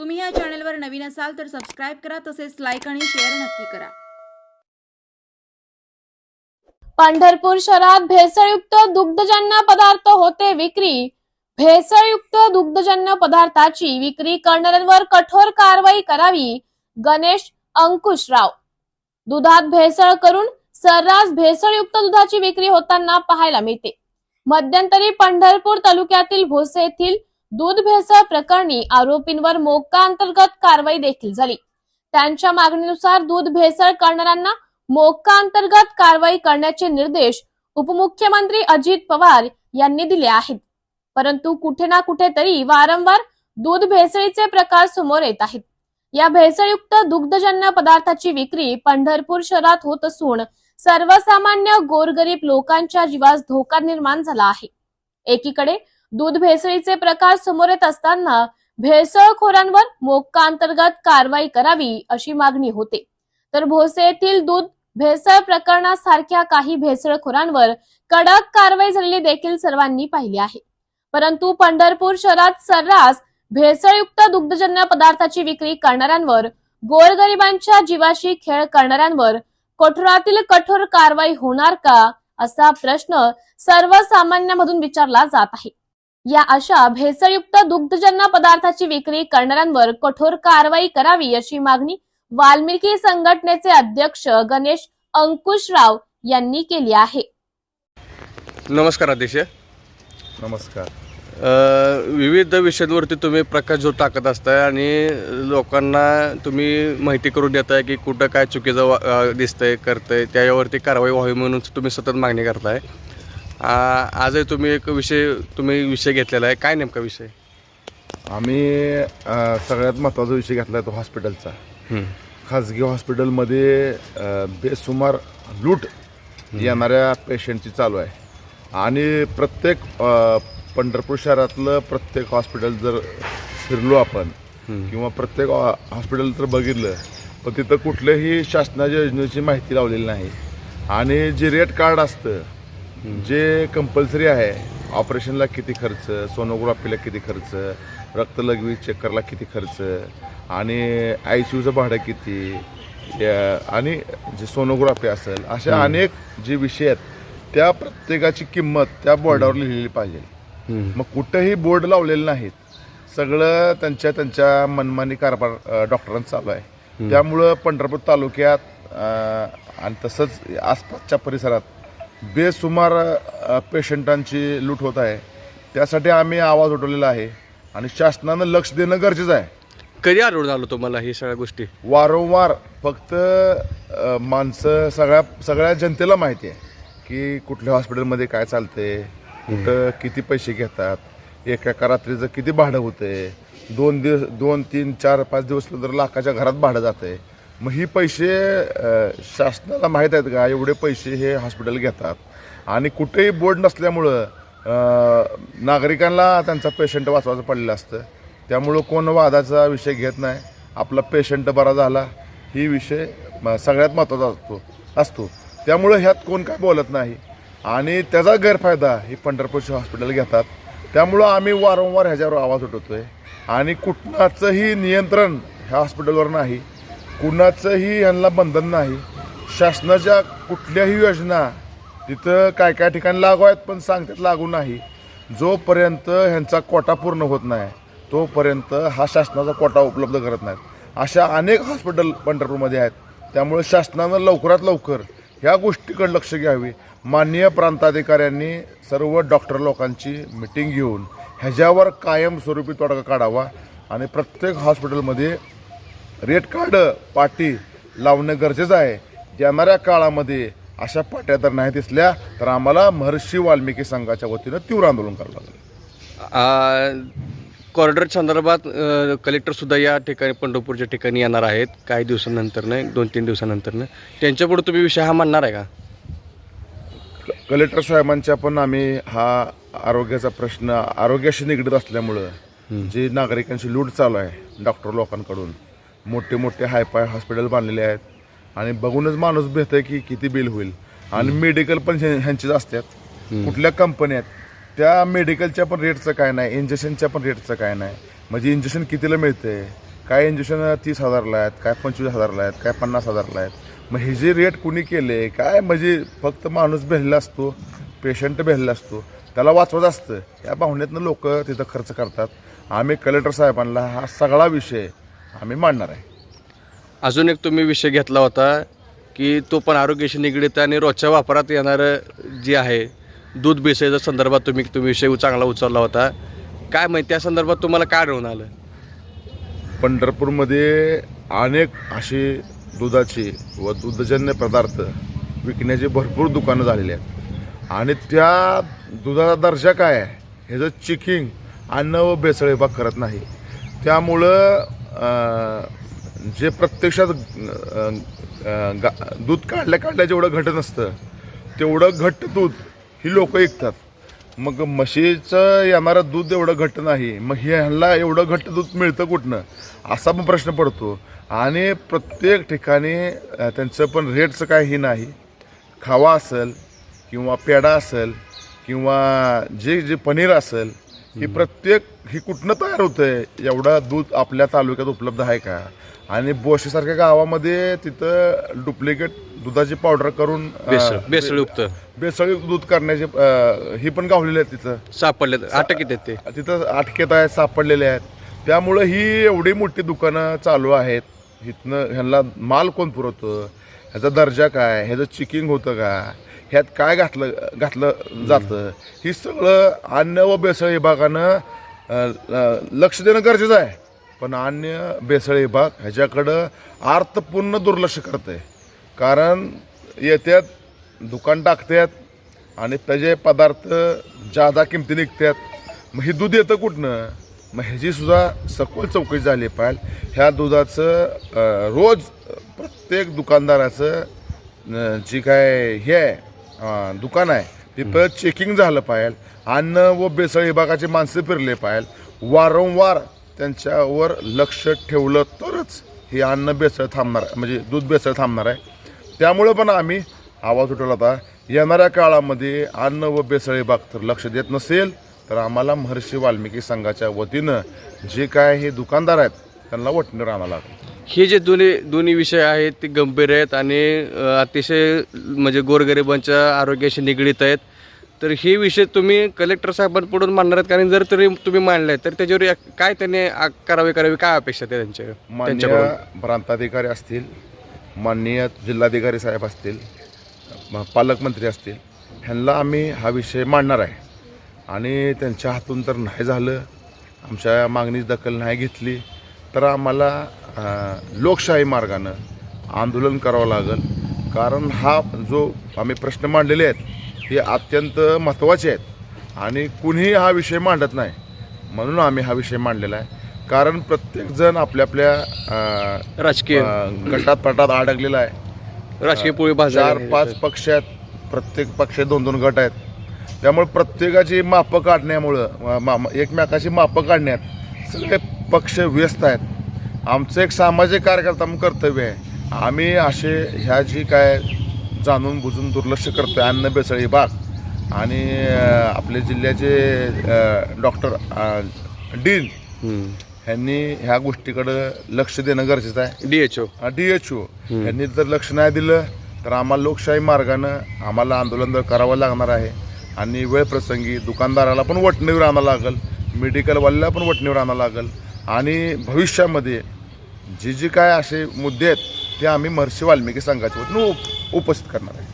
तुम्ही या चॅनलवर नवीन असाल तर सबस्क्राईब करा तसेच लाईक आणि शेअर नक्की करा. पंढरपूर शहरात भेसळयुक्त दुग्धजन्य पदार्थ होते विक्री. भेसळयुक्त दुग्धजन्य पदार्थाची विक्री करणाऱ्यांवर कठोर कारवाई करावी गणेश अंकुशराव. दुधात भेसळ करून सर्रास भेसळयुक्त दुधाची विक्री होताना पाहायला मिळते. मध्यंतरी पंढरपूर तालुक्यातील भोसे येथील दूध भेसळ प्रकरणी आरोपींवर मोक्का अंतर्गत कारवाई देखील झाली. त्यांच्या मागणीनुसार दूध भेसळ करणाऱ्यांना मोक्का अंतर्गत कारवाई करण्याचे निर्देश उपमुख्यमंत्री अजित पवार यांनी दिले आहेत. परंतु कुठे ना कुठेतरी वारंवार दूध भेसळीचे प्रकार समोर येत आहेत. या भेसळयुक्त दुग्धजन्य पदार्थाची विक्री पंढरपूर शहरात होत असून सर्वसामान्य गोरगरीब लोकांच्या जीवास धोका निर्माण झाला आहे. एकीकडे दूध भेसळीचे प्रकार समोर येत असताना भेसळखोरांवर मोक्का अंतर्गत कारवाई करावी अशी मागणी होते. तर भोसे येथील दूध भेसळ प्रकरणासारख्या काही भेसळखोरांवर कडक कारवाई झालेली देखील सर्वांनी पाहिली आहे. परंतु पंढरपूर शहरात सर्रास भेसळयुक्त दुग्धजन्य पदार्थाची विक्री करणाऱ्यांवर गोरगरिबांच्या जीवाशी खेळ करणाऱ्यांवर कठोरातील कठोर कारवाई होणार का असा प्रश्न सर्वसामान्यांमधून विचारला जात आहे. या अशा भेसळयुक्त दुग्धजन्य पदार्थाची विक्री करणाऱ्यांवर कठोर कारवाई करावी अशी मागणी वाल्मिकी संघटनेचे अध्यक्ष गणेश अंकुशराव यांनी केली आहे. नमस्कार अध्यक्ष नमस्कार. अ, विविध विषयांवरती तुम्ही प्रकाश जो टाकत असताय आणि लोकांना तुम्ही माहिती करून देताय की कुठं काय चुकीचं दिसतंय करतंय त्याच्यावरती कारवाई व्हावी म्हणून तुम्ही सतत मागणी करताय. आजही तुम्ही एक विषय तुम्ही विषय घेतलेला आहे. काय नेमका विषय? आम्ही अ, सगळ्यात महत्त्वाचा विषय घेतला आहे तो हॉस्पिटलचा. खाजगी हॉस्पिटलमध्ये अ, बेसुमार लूट येणाऱ्या पेशंटची चालू आहे. आणि प्रत्येक अ, पंढरपूर शहरातलं प्रत्येक हॉस्पिटल जर फिरलो आपण किंवा प्रत्येक हॉ- हॉस्पिटल जर बघितलं पण तिथं कुठल्याही शासनाच्या योजनेची माहिती लावलेली नाही. आणि जे रेट कार्ड असतं जे कंपल्सरी आहे ऑपरेशनला किती खर्च सोनोग्राफीला किती खर्च रक्तलघवी चेक करायला किती खर्च आणि आय सी यूचं भाडं किती आणि जे सोनोग्राफी असेल असे अनेक जे विषय आहेत त्या प्रत्येकाची किंमत त्या बोर्डावर लिहिलेली पाहिजे. मग कुठंही बोर्ड लावलेले नाहीत सगळं त्यांच्या त्यांच्या मनमानी कारभार डॉक्टरांचा चालू आहे. त्यामुळं पंढरपूर तालुक्यात आणि तसंच आसपासच्या परिसरात बेसुमार पेशंटांची लूट होत आहे. त्यासाठी आम्ही आवाज उठवलेला आहे आणि शासनानं लक्ष देणं गरजेचं आहे. कधी आढळून आलो तुम्हाला ही सगळ्या गोष्टी? वारंवार फक्त अ, माणसं सगळ्या सगळ्या जनतेला माहिती आहे की कुठल्या हॉस्पिटलमध्ये काय चालते कुठं किती पैसे घेतात एका एका रात्रीचं किती भाडं होतंय दोन दिवस दोन तीन चार पाच दिवस तर लाखाच्या घरात भाडं जातंय. मग ही पैसे शासनाला माहीत आहेत का? एवढे पैसे हे हॉस्पिटल घेतात. आणि कुठेही बोर्ड नसल्यामुळं नागरिकांना त्यांचा पेशंट वाचवायचं पडलेलं असतं. त्यामुळं कोण वादाचा विषय घेत नाही. आपला पेशंट बरा झाला. ही विषय म- सगळ्यात महत्त्वाचा असतो असतो. त्यामुळं ह्यात कोण काय बोलत नाही. आणि त्याचा गैरफायदा ही पंढरपूरची हॉस्पिटल घेतात. त्यामुळं आम्ही वारंवार ह्याच्यावर आवाज उठवतो आहे आणि कुठणाचंही नियंत्रण ह्या हॉस्पिटलवर नाही. कुणाचंही ह्यांना बंधन नाही. शासनाच्या कुठल्याही योजना तिथं काय काय ठिकाणी लागू आहेत पण सांगतात लागू नाही. जोपर्यंत ह्यांचा कोटा पूर्ण होत नाही तोपर्यंत हा शासनाचा कोटा उपलब्ध करत नाहीत. अशा अनेक हॉस्पिटल पंढरपूरमध्ये आहेत. त्यामुळे शासनानं लवकरात लवकर ह्या गोष्टीकडे लक्ष घ्यावे. माननीय प्रांताधिकाऱ्यांनी सर्व डॉक्टर लोकांची मिटिंग घेऊन ह्याच्यावर कायमस्वरूपी तोडगा काढावा आणि प्रत्येक हॉस्पिटलमध्ये रेट कार्ड पाटी लावणं गरजेचं आहे. येणाऱ्या काळामध्ये अशा पाट्या जर नाही दिसल्या तर आम्हाला महर्षी वाल्मिकी संघाच्या वतीनं तीव्र आंदोलन करावं लागेल. कॉरिडॉर संदर्भात अ, कलेक्टर सुद्धा या ठिकाणी पंढरपूरच्या ठिकाणी येणार आहेत. काही दिवसानंतरनं दोन तीन दिवसानंतरनं. त्यांच्यापुढे तुम्ही विषय हा मांडणार आहे का? कलेक्टर साहेबांच्या पण आम्ही हा आरोग्याचा प्रश्न आरोग्याशी निगडीत असल्यामुळं जी नागरिकांची लूट चालू आहे डॉक्टर लोकांकडून मोठे मोठे हायपाय हॉस्पिटल बांधलेले आहेत. आणि बघूनच माणूस भेटतंय की किती बिल होईल. आणि मेडिकल पण ह्या- ह्यांचीच असतात. कुठल्या कंपन्या आहेत? त्या मेडिकलच्या पण रेटचं काय नाही इंजेक्शनच्या पण रेटचं काय नाही. म्हणजे इंजेक्शन कितीला मिळतंय? काय इंजेक्शन तीस हजारला आहेत काय पंचवीस हजारला आहेत काय पन्नास हजारला आहेत? मग हे जे रेट कुणी केले काय म्हणजे फक्त माणूस भेटलेला असतो पेशंट भेटलेला असतो त्याला वाचवत असतं. या भावनेतनं लोक तिथं खर्च करतात. आम्ही कलेक्टर साहेबांना हा सगळा विषय आम्ही मांडणार आहे. अजून एक तुम्ही विषय घेतला होता की तो पण आरोग्याशी निगडीत आहे आणि रोजच्या वापरात येणारं जे आहे दूध भेसळीच्या संदर्भात तुम्ही तुम्ही विषय चांगला उचलला होता. काय माहिती त्या संदर्भात तुम्हाला काय आढळून आलं? पंढरपूरमध्ये अनेक अशी दुधाची व दुधजन्य पदार्थ विकण्याची भरपूर दुकानं झालेली आहेत. आणि त्या दुधाचा दर्जा काय आहे? ह्याचं चिकिंग अन्न व बेसळ विभाग करत नाही. त्यामुळं जे प्रत्यक्षात गा- दूध काढल्या काढल्या जेवढं घट नसतं तेवढं घट्ट दूध ही लोक विकतात मग म्हशीचं येणारं दूध एवढं घट्ट नाही मग ह्यांना एवढं घट्ट दूध मिळतं कुठनं? असा पण प्रश्न पडतो. आणि प्रत्येक ठिकाणी त्यांचं पण रेटचं काही हे नाही. खावा असेल किंवा पेढा असेल किंवा जे जे पनीर असेल ही प्रत्येक ही कुठनं तयार होतंय एवढं दूध आपल्या तालुक्यात उपलब्ध आहे का? आणि बोशीसारख्या गावामध्ये तिथं डुप्लिकेट दुधाची पावडर करून भेसळ भेसळयुक्त बेसळयुक्त दूध करण्याचे अं, ही पण गावलेली आहेत तिथं. सापडले अटक येतात ते. तिथं अटकेत आहेत सापडलेले आहेत. त्यामुळं ही एवढी मोठी दुकानं चालू आहेत. इथनं ह्यांना माल कोण पुरवतं? ह्याचा दर्जा काय? ह्याचं चिकिंग होतं का? ह्यात काय घातलं घातलं जातं? ही सगळं अन्न व बेसळ विभागानं लक्ष देणं गरजेचं आहे. पण अन्न बेसळ विभाग ह्याच्याकडं अर्थपूर्ण दुर्लक्ष करत आहे कारण येत्यात दुकान टाकतात आणि त्याचे पदार्थ जादा किमती निघतात मग हे दूध येतं कुठनं? मग ह्याची सुद्धा सखोल चौकशी झाली पाहिजे. ह्या दुधाचं रोज प्रत्येक दुकानदाराचं जी काय हे आहे दुकान आहे. तिथं चेकिंग झालं पाहिजे अन्न व बेसळ विभागाचे माणसं फिरले पाहिजे वारंवार त्यांच्यावर लक्ष ठेवलं तरच हे अन्न बेसळ थांबणार म्हणजे दूध बेसळ थांबणार आहे. त्यामुळं पण आम्ही आवाज उठवला होता येणाऱ्या काळामध्ये अन्न व बेसळ विभाग तर लक्ष देत नसेल तर आम्हाला महर्षी वाल्मिकी संघाच्या वतीनं जे काय हे दुकानदार आहेत त्यांना वटणीवर लागेल. हे जे दोन्ही दोन्ही विषय आहेत ते गंभीर आहेत आणि अतिशय म्हणजे गोरगरिबांच्या आरोग्याशी निगडीत आहेत. तर हे विषय तुम्ही कलेक्टर साहेबांपुढून मांडणार आहेत कारण जर तरी तुम्ही मांडले तर त्याच्यावर काय त्यांनी करावे करावे काय अपेक्षा आहे त्यांच्या त्यांच्याकडून? प्रांताधिकारी असतील माननीय जिल्हाधिकारी साहेब असतील पालकमंत्री असतील ह्यांना आम्ही हा विषय मांडणार आहे. आणि त्यांच्या हातून तर नाही झालं आमच्या मागणीची दखल नाही घेतली तर आम्हाला लोकशाही मार्गानं आंदोलन करावं लागेल. कारण हा जो आम्ही प्रश्न मांडलेले आहेत हे अत्यंत महत्त्वाचे आहेत. आणि कुणीही हा विषय मांडत नाही म्हणून आम्ही हा विषय मांडलेला आहे. कारण प्रत्येकजण आपल्या आपल्या राजकीय गटात पटात अडकलेला आहे. राजकीय पोळी चार पाच पक्ष आहेत. प्रत्येक पक्षात दोन दोन गट आहेत. त्यामुळे प्रत्येकाची मापं काढण्यामुळं मा- मा- एकमेकाची मापं काढण्यात सगळे पक्ष व्यस्त आहेत. आमचं एक सामाजिक कार्यकर्ता म्हणून कर्तव्य आहे. आम्ही असे ह्या जी काय जाणून बुजून दुर्लक्ष करतोय अन्न बेसळ विभाग आणि आपले जिल्ह्याचे डॉक्टर डीन ह्यांनी ह्या गोष्टीकडं लक्ष देणं गरजेचं आहे. डीएचओ. डी एच ओ यांनी जर लक्ष नाही दिलं तर आम्हाला लोकशाही मार्गानं आम्हाला आंदोलन करावं लागणार आहे आणि वेळप्रसंगी दुकानदाराला पण वटणीवर आणावं लागेल मेडिकलवाल्याला पण वटणीवर आणावं लागेल आणि भविष्यामध्ये जे जे काय असे मुद्दे आहेत ते आम्ही महर्षी वाल्मिकी संघाच्या वतीनं उप उपस्थित करणार आहे.